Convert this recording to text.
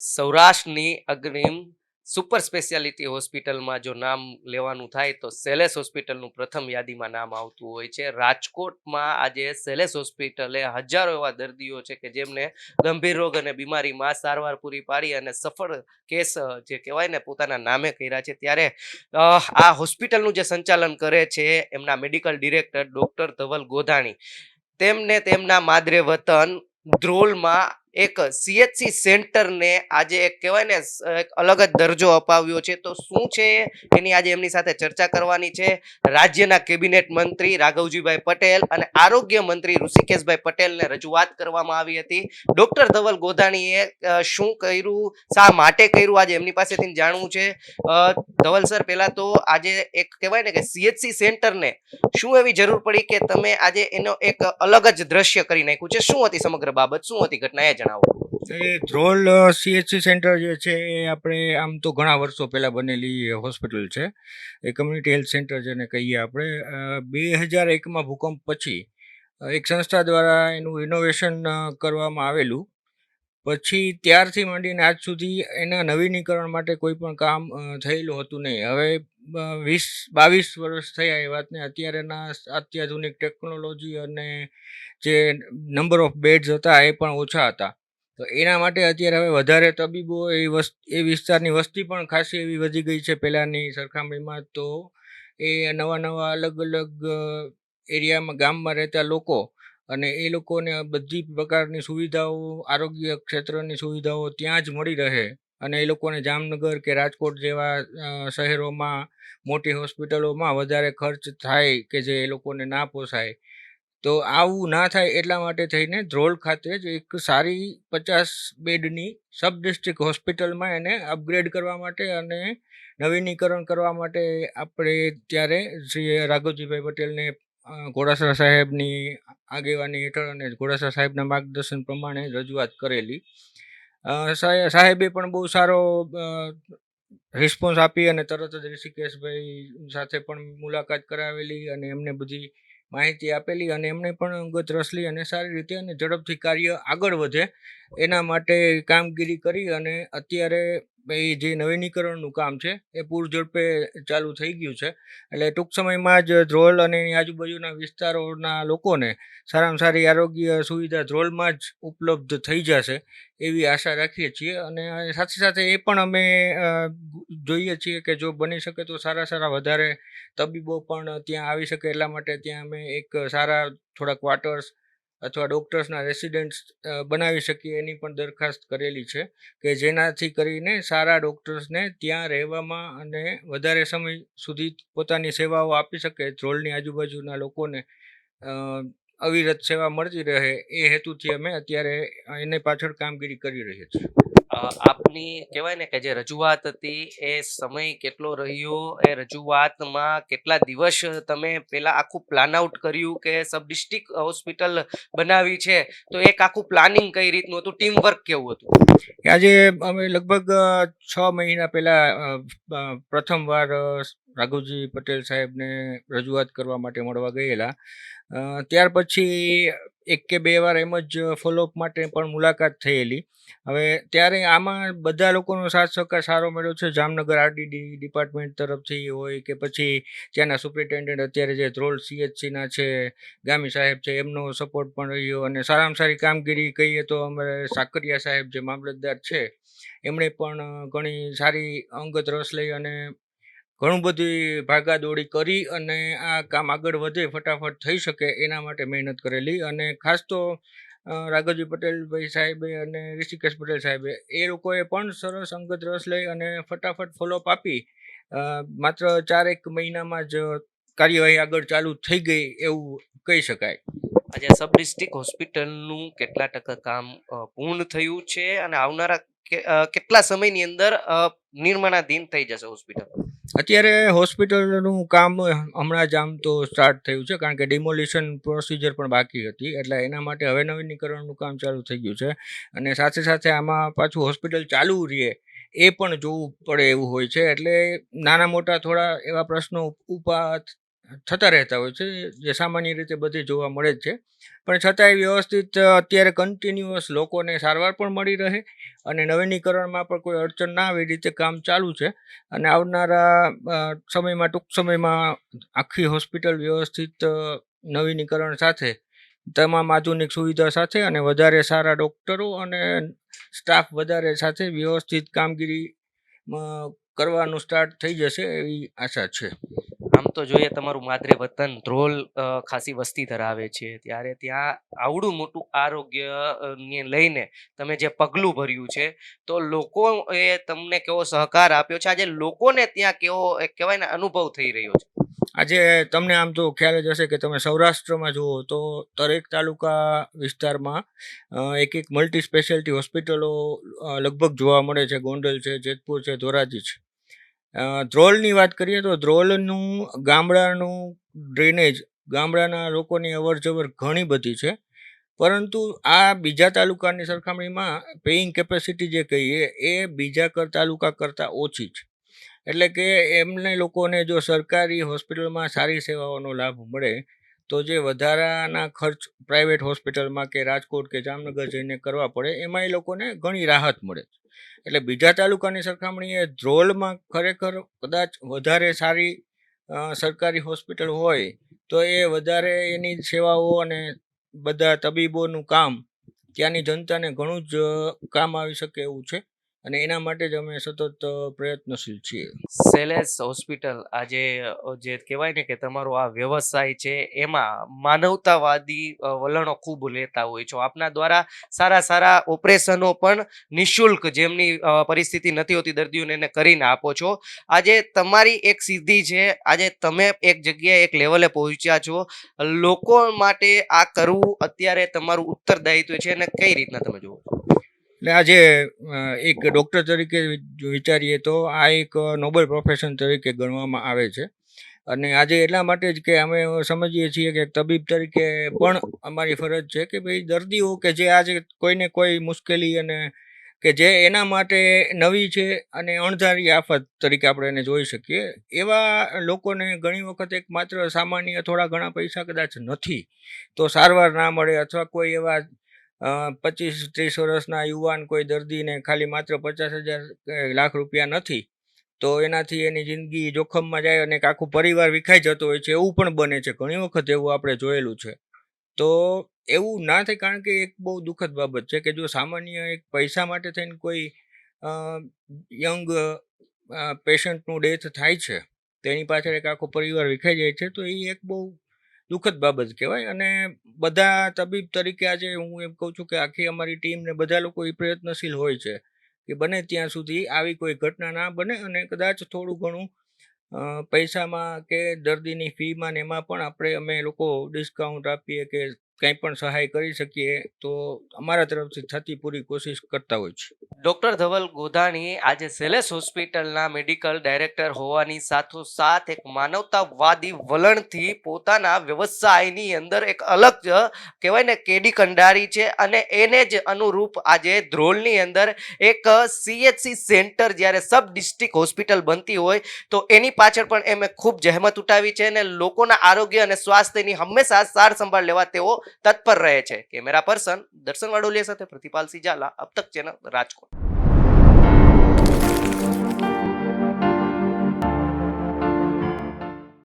સૌરાષ્ટ્રની અગ્રિમ super speciality હોસ્પિટલમાં જો નામ લેવાનું થાય તો સેલેસ હોસ્પિટલનું પ્રથમ યાદીમાં નામ આવતું હોય છે. રાજકોટમાં આજે સેલેસ હોસ્પિટલે હજારો એવા દર્દીઓ છે કે જેમને ગંભીર રોગ અને બીમારીમાં સારવાર પૂરી પાડી અને સફળ કેસ, જે કહેવાય ને, પોતાના નામે કર્યા છે. ત્યારે આ હોસ્પિટલનું જે સંચાલન કરે છે એમના medical director doctor Dhaval Godhani. તેમને તેમના માદરે વતન ધ્રોલમાં એક સીએચસી સેન્ટરને આજે એક કહેવાય ને, એક અલગ જ દરજ્જો અપાવ્યો છે. તો શું છે? એની આજે એમની સાથે ચર્ચા કરવાની છે. રાજ્યના કેબિનેટ મંત્રી રાઘવજીભાઈ પટેલ અને આરોગ્ય મંત્રી ઋષિકેશભાઈ પટેલને રજૂઆત કરવામાં આવી હતી. ડોક્ટર ધવલ ગોધાણીએ શું કર્યું? શા માટે કર્યું? આજે એમની પાસેથી જાણવું છે. ધવલ સર, પહેલાં તો આજે એક કહેવાય ને કે સીએચસી સેન્ટરને શું એવી જરૂર પડી કે તમે આજે એનો એક અલગ જ દ્રશ્ય કરી નાખ્યું છે? શું હતી સમગ્ર બાબત? શું હતી ઘટના? એ જણાવો. એ ધ્રોલ સીએચસી સેન્ટર જે છે એ આપણે આમ તો ઘણા વર્ષો પહેલાં બનેલી હોસ્પિટલ છે. એ કમ્યુનિટી હેલ્થ સેન્ટર જેને કહીએ આપણે બે હજાર એકમાં ભૂકંપ પછી એક સંસ્થા દ્વારા એનું ઇનોવેશન કરવામાં આવેલું. પછી ત્યારથી માંડીને આજ સુધી એના નવીનીકરણ માટે કોઈ પણ કામ થયેલું હતું નહીં. હવે વીસ, બાવીસ વર્ષ થયા એ વાતને. અત્યારેના અત્યાધુનિક ટેકનોલોજી અને જે નંબર ઓફ બેડ્સ હતા એ પણ ઓછા હતા. તો એના માટે અત્યારે હવે વધારે તબીબો એ એ વિસ્તારની વસ્તી પણ ખાસી એવી વધી ગઈ છે પહેલાંની સરખામણીમાં. તો એ નવા નવા અલગ અલગ એરિયામાં ગામમાં રહેતા લોકો અને એ લોકોને બધી પ્રકારની સુવિધાઓ, આરોગ્ય ક્ષેત્રની સુવિધાઓ ત્યાં જ મળી રહે. અને એ લોકોને જામનગર કે રાજકોટ જેવા શહેરોમાં, મોટી હોસ્પિટલોમાં વધારે ખર્ચ થાય કે જે એ લોકોને ના પોસાય. તો આવું ના થાય એટલા માટે થઈને ધ્રોલ ખાતે જ એક સારી પચાસ બેડની સબ ડિસ્ટ્રિક્ટ હોસ્પિટલમાં એને અપગ્રેડ કરવા માટે અને નવીનીકરણ કરવા માટે આપણે ત્યારે શ્રી રાઘવજીભાઈ પટેલને ઘોડાસરા સાહેબની આગેવાની હેઠળ અને ઘોડાસરા સાહેબના માર્ગદર્શન પ્રમાણે રજૂઆત કરેલી. સાહેબે પણ બહુ સારો રિસ્પોન્સ આપી અને તરત જ ઋષિકેશભાઈ સાથે પણ મુલાકાત કરાવેલી અને એમને બધી માહિતી આપેલી અને એમણે પણ અંગત રસલી અને સારી રીતે અને ઝડપથી કાર્ય આગળ વધે એના માટે કામગીરી કરી અને અત્યારે એ જે નવીનીકરણનું કામ છે, એ પૂરઝડપે ચાલુ થઈ ગયું છે. એટલે ટૂંક સમયમાં જ ધ્રોલ અને એની આજુબાજુના વિસ્તારોના લોકોને સારામાં સારી આરોગ્ય સુવિધા ધ્રોલમાં જ ઉપલબ્ધ થઈ જશે એવી આશા રાખીએ છીએ. અને સાથે સાથે એ પણ અમે જોઈએ છીએ કે જો બની શકે તો સારા સારા વધારે તબીબો પણ ત્યાં આવી શકે. એટલા માટે ત્યાં અમે એક સારા થોડા ક્વાર્ટર્સ અથવા ડૉક્ટર્સના રેસિડેન્ટ્સ બનાવી શકીએ એની પણ દરખાસ્ત કરેલી છે કે જેનાથી કરીને સારા ડૉક્ટર્સને ત્યાં રહેવામાં અને વધારે સમય સુધી પોતાની સેવાઓ આપી શકે, ધ્રોલની આજુબાજુના લોકોને અવિરત સેવા મળતી રહે એ હેતુથી અમે અત્યારે એને પાછળ કામગીરી કરી રહ્યા છીએ. આપની કહેવાય ને કે જે રજૂઆત હતી એ સમય કેટલો રહ્યો? એ રજૂઆતમાં કેટલા દિવસ તમે પેલા આખું પ્લાન આઉટ કર્યું કે સબ ડિસ્ટ્રિક્ટ હોસ્પિટલ બનાવી છે? તો એક આખું પ્લાનિંગ કઈ રીતનું હતું? ટીમ વર્ક કેવું હતું? આજે અમે લગભગ છ મહિના પહેલાં પ્રથમવાર રાઘુજી પટેલ સાહેબને રજૂઆત કરવા માટે મળવા ગયેલા. ત્યાર પછી એક કે બે વાર એમ જ ફોલોઅપ માટે પણ મુલાકાત થયેલી. હવે ત્યારે આમાં બધા લોકોનો સાથ સહકાર સારો મળ્યો છે. જામનગર આરડીડી ડિપાર્ટમેન્ટ તરફથી હોય કે પછી ત્યાંના સુપ્રિન્ટેન્ડન્ટ અત્યારે જે ધ્રોલ સીએચસીના છે, ગામી સાહેબ છે, એમનો સપોર્ટ પણ રહ્યો અને સારામાં સારી કામગીરી કહીએ તો અમારે સાકરિયા સાહેબ જે મામલતદાર છે, એમણે પણ ઘણી સારી અંગત રસ લઈ અને ઘણું બધી ભાગાદોડી કરી અને આ કામ આગળ વધે, ફટાફટ થઈ શકે એના માટે મહેનત કરેલી. અને ખાસ તો રાઘવજી પટેલભાઈ સાહેબે અને ઋષિકેશ પટેલ સાહેબે એ લોકોએ પણ સરસ અંગત રસ લઈ અને ફટાફટ ફોલોઅપ આપી. માત્ર ચારેક મહિનામાં જ કાર્યવાહી આગળ ચાલુ થઈ ગઈ એવું કહી શકાય. આજે સબ ડિસ્ટ્રિક્ટ હોસ્પિટલનું કેટલા ટકા કામ પૂર્ણ થયું છે અને આવનારા કેટલા સમયની અંદર નિર્માણાધીન થઈ જશે હોસ્પિટલ? અત્યારે હોસ્પિટલનું કામ હમણાં જ આમ તો સ્ટાર્ટ થયું છે, કારણ કે ડિમોલિશન પ્રોસિજર પણ બાકી હતી, એટલે એના માટે હવે નવીનીકરણનું કામ ચાલુ થઈ ગયું છે. અને સાથે સાથે આમાં પાછું હોસ્પિટલ ચાલુ રહે એ પણ જોવું પડે એવું હોય છે, એટલે નાના મોટા થોડા એવા પ્રશ્નો ઉપા થતા રહેતા હોય છે, જે સામાન્ય રીતે બધે જોવા મળે જ છે. પણ છતાંય વ્યવસ્થિત અત્યારે કન્ટિન્યુઅસ લોકોને સારવાર પણ મળી રહે અને નવીનીકરણમાં પણ કોઈ અડચણ ના આવે એ રીતે કામ ચાલુ છે. અને આવનારા સમયમાં, ટૂંક સમયમાં આખી હોસ્પિટલ વ્યવસ્થિત નવીનીકરણ સાથે, તમામ આધુનિક સુવિધા સાથે અને વધારે સારા ડૉક્ટરો અને સ્ટાફ વધારે સાથે વ્યવસ્થિત કામગીરી કરવાનું સ્ટાર્ટ થઈ જશે એવી આશા છે. આમ તો જોઈએ તમારું માદરે વતન ધ્રોલ ખાસી વસ્તી ધરાવે છે. ત્યારે ત્યાં આવડું મોટું આરોગ્ય ને લઈને તમે જે પગલું ભર્યું છે, તો લોકોએ તમને કેવો સહકાર આપ્યો છે? આજે લોકોને ત્યાં કેવો કહેવાય ને, અનુભવ થઈ રહ્યો છે? આજે તમને આમ તો ખ્યાલ જ હશે કે તમે સૌરાષ્ટ્રમાં જુઓ, તો દરેક તાલુકા વિસ્તારમાં એક એક મલ્ટી સ્પેશિયાલિટી હોસ્પિટલો લગભગ જોવા મળે છે. ગોંડલ છે, જેતપુર છે, ધોરાજી છે. ધ્રોલની વાત કરીએ તો ધ્રોલનું ગામડાનું ડ્રેનેજ ગામડાના લોકોની અવરજવર ઘણી બધી છે. પરંતુ આ બીજા તાલુકાની સરખામણીમાં પેઇંગ કેપેસિટી જે કહીએ, એ બીજા કર, તાલુકા કરતાં ઓછી છે. એટલે કે એમને લોકોને જો સરકારી હોસ્પિટલમાં સારી સેવાઓનો લાભ મળે તો જે વધારાના ખર્ચ પ્રાઇવેટ હોસ્પિટલમાં કે રાજકોટ કે જામનગર જઈને કરવા પડે, એમાં એ લોકોને ઘણી રાહત મળે છે. એટલે બીજા તાલુકાની સરખામણીએ ધ્રોલમાં ખરેખર કદાચ વધારે સારી સરકારી હોસ્પિટલ હોય, તો એ વધારે એની સેવાઓ અને બધા તબીબોનું કામ ત્યાંની જનતાને ઘણું જ કામ આવી શકે એવું છે. અને એના માટે જ અમે સતત પ્રયત્નશીલ છીએ. સેલેસ હોસ્પિટલ આજે જે કહેવાય ને કે તમારો આ વ્યવસાય છે, એમાં માનવતાવાદી વલણો ખૂબ લેતા હોય છો. આપના દ્વારા સારા સારા ઓપરેશનો પણ નિઃશુલ્ક જેમની પરિસ્થિતિ નથી હોતી દર્દીઓને એને કરીને આપો છો. આજે તમારી એક સિદ્ધિ છે, આજે તમે એક જગ્યાએ એક લેવલે પહોંચ્યા છો. લોકો માટે આ કરવું અત્યારે તમારું ઉત્તરદાયિત્વ છે અને કઈ રીતના તમે જુઓ છો? એટલે આજે એક ડૉક્ટર તરીકે વિચારીએ તો આ એક નોબલ પ્રોફેશન તરીકે ગણવામાં આવે છે. અને આજે એટલા માટે જ કે અમે સમજીએ છીએ કે તબીબ તરીકે પણ અમારી ફરજ છે કે ભાઈ દર્દીઓ કે જે આજે કોઈને કોઈ મુશ્કેલી અને કે જે એના માટે નવી છે અને અણધારી આફત તરીકે આપણે એને જોઈ શકીએ, એવા લોકોને ઘણી વખત એક માત્ર સામાન્ય થોડા ઘણા પૈસા કદાચ નથી, તો સારવાર ના મળે અથવા કોઈ એવા પચીસ ત્રીસ વર્ષના યુવાન કોઈ દર્દીને ખાલી માત્ર પચાસ હજાર લાખ રૂપિયા નથી, તો એનાથી એની જિંદગી જોખમમાં જાય અને આખું પરિવાર વિખાઈ જતો હોય છે એવું પણ બને છે. ઘણી વખત એવું આપણે જોયેલું છે. તો એવું ના થાય કારણ કે એક બહુ દુઃખદ બાબત છે કે જો સામાન્ય એક પૈસા માટે થઈને કોઈ યંગ પેશન્ટનું ડેથ થાય છે, તેની પાછળ એક આખો પરિવાર વિખાઈ જાય છે, તો એ એક બહુ દુઃખદ બાબત કહેવાય. અને બધા તબીબ તરીકે આજે હું એમ કહું છું કે આખી અમારી ટીમ ને બધા લોકો એ પ્રયત્નશીલ હોય છે કે બને ત્યાં સુધી આવી કોઈ ઘટના ના બને અને કદાચ થોડું ઘણું પૈસામાં કે દર્દીની ફીમાં ને એમાં પણ આપણે અમે લોકો ડિસ્કાઉન્ટ આપીએ કે કંઈ પણ સહાય કરી શકીએ, તો અમારા તરફથી થતી પૂરી કોશિશ કરતા હોય છે. ડોક્ટર ધવલ ગોધાણી આજે સેલેસ હોસ્પિટલના મેડિકલ ડાયરેક્ટર હોવાની સાથોસાથ એક માનવતાવાદી વલણથી પોતાના વ્યવસાયની અંદર એક અલગ કહેવાય ને કેડી કંડારી છે અને એને જ અનુરૂપ આજે ધ્રોલની અંદર એક સીએચસી સેન્ટર જ્યારે સબ ડિસ્ટ્રિક્ટ હોસ્પિટલ બનતી હોય, તો એની પાછળ પણ એમે ખૂબ જહેમત ઉઠાવી છે અને લોકોના આરોગ્ય અને સ્વાસ્થ્યની હંમેશા સાર સંભાળ લેવા તેઓ તત્પર રહે છે. કેમેરા પર્સન દર્શન વાડોલિયા સાથે પ્રતિપાલ ઝાલા અબ તક ચેનલ રાજકોટ.